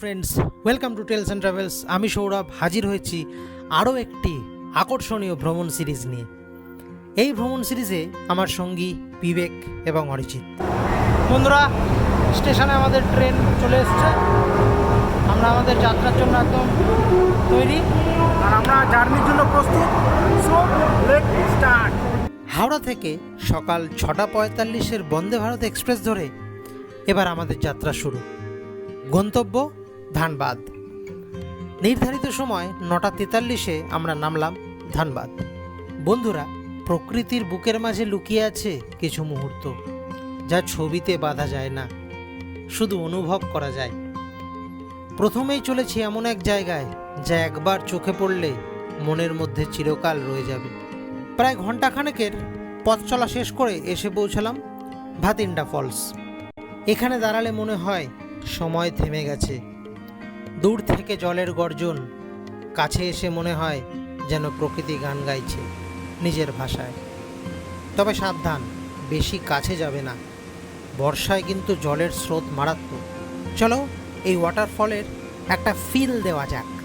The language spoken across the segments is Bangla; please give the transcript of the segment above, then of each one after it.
Friends welcome to tales and travels আমি সৌরভ হাজির হয়েছি আরও একটি আকর্ষণীয় ভ্রমণ সিরিজ নিয়ে। এই ভ্রমণ সিরিজে আমার সঙ্গী বিবেক এবং অরিজিৎ। বন্ধুরা, স্টেশনে আমাদের ট্রেন চলে এসছে। আমরা আমাদের যাত্রার জন্য একদম তৈরি। আর আমরা জার্নির জন্য প্রস্তুত। স্টার্ট হাওড়া থেকে সকাল ছটা পঁয়তাল্লিশের বন্দে ভারত এক্সপ্রেস ধরে এবার আমাদের যাত্রা শুরু। গন্তব্য ধানবাদ। নির্ধারিত সময় নটা তেতাল্লিশে আমরা নামলাম ধানবাদ। বন্ধুরা, প্রকৃতির বুকের মাঝে লুকিয়ে আছে কিছু মুহূর্ত, যা ছবিতে বাঁধা যায় না, শুধু অনুভব করা যায়। প্রথমেই চলেছি এমন এক জায়গায়, যা একবার চোখে পড়লে মনের মধ্যে চিরকাল রয়ে যাবে। প্রায় ঘন্টাখানেকের পথ চলা শেষ করে এসে পৌঁছালাম ভাতিন্ডা ফলস। এখানে দাঁড়ালে মনে হয় সময় থেমে গেছে। দূর থেকে জলের গর্জন, কাছে এসে মনে হয় যেন প্রকৃতি গান গাইছে নিজের ভাষায়। তবে সাবধান, বেশি কাছে যাবে না। বর্ষায় কিন্তু জলের স্রোত মারাত্মক। চলো এই ওয়াটারফলের একটা ফিল দেওয়া যাক।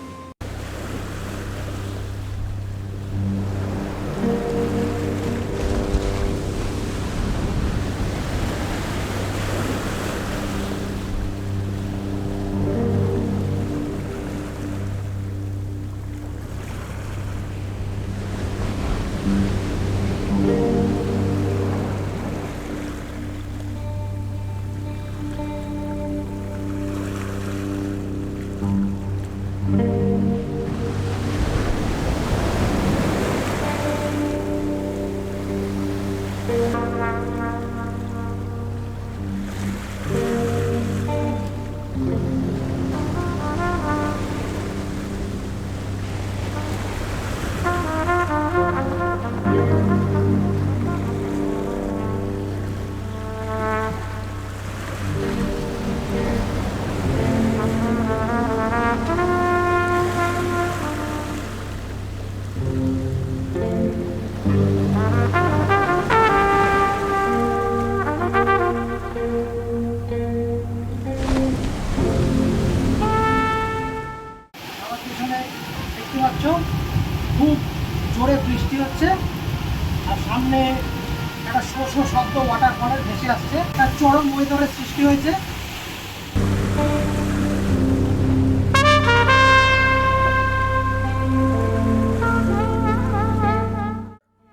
আমার সামনে একটা শো শব্দ ওয়াটারফলের ভেসে আসছে। তার চরম ওয়েদারের সৃষ্টি হয়েছে।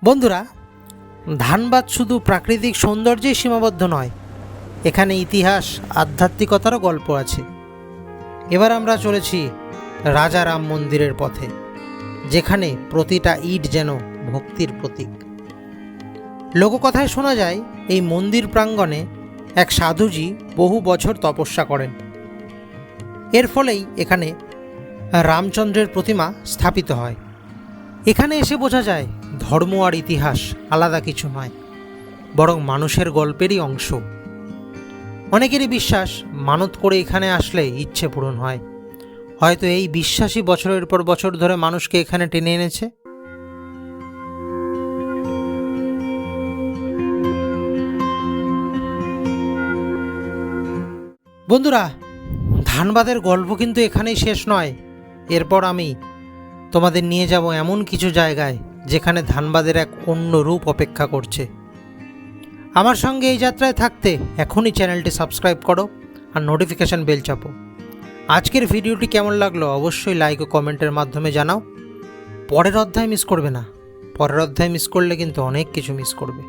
বন্ধুরা, ধানবাদ শুধু প্রাকৃতিক সৌন্দর্যেই সীমাবদ্ধ নয়, এখানে ইতিহাস, আধ্যাত্মিকতারও গল্প আছে। এবার আমরা চলেছি রাজারাম মন্দিরের পথে, যেখানে প্রতিটা ইট যেন ভক্তির প্রতীক। লোককথায় শোনা যায়, এই মন্দির প্রাঙ্গণে এক সাধুজি বহু বছর তপস্যা করেন। এর ফলেই এখানে রামচন্দ্রের প্রতিমা স্থাপিত হয়। এখানে এসে বোঝা যায়, ধর্ম আর ইতিহাস আলাদা কিছু নয়, বরং মানুষের গল্পেরই অংশ। অনেকেরই বিশ্বাস, মানত করে এখানে আসলে ইচ্ছে পূরণ হয়। হয়তো এই বিশ্বাসই বছরের পর বছর ধরে মানুষকে এখানে টেনে এনেছে। বন্ধুরা, ধানবাদের গল্প কিন্তু এখানেই শেষ নয়। এরপর আমি তোমাদের নিয়ে যাব এমন কিছু জায়গায় যেখানে ধানবাদের এক অন্য রূপ অপেক্ষা করছে। আমার সঙ্গে এই যাত্রায় থাকতে এখনই চ্যানেলটি সাবস্ক্রাইব করো আর নোটিফিকেশান বেল চাপো। আজকের ভিডিওটি কেমন লাগল অবশ্যই লাইক ও কমেন্টের মাধ্যমে জানাও। পরের অধ্যায় মিস করবে না। পরের অধ্যায় মিস করলে কিন্তু অনেক কিছু মিস করবে।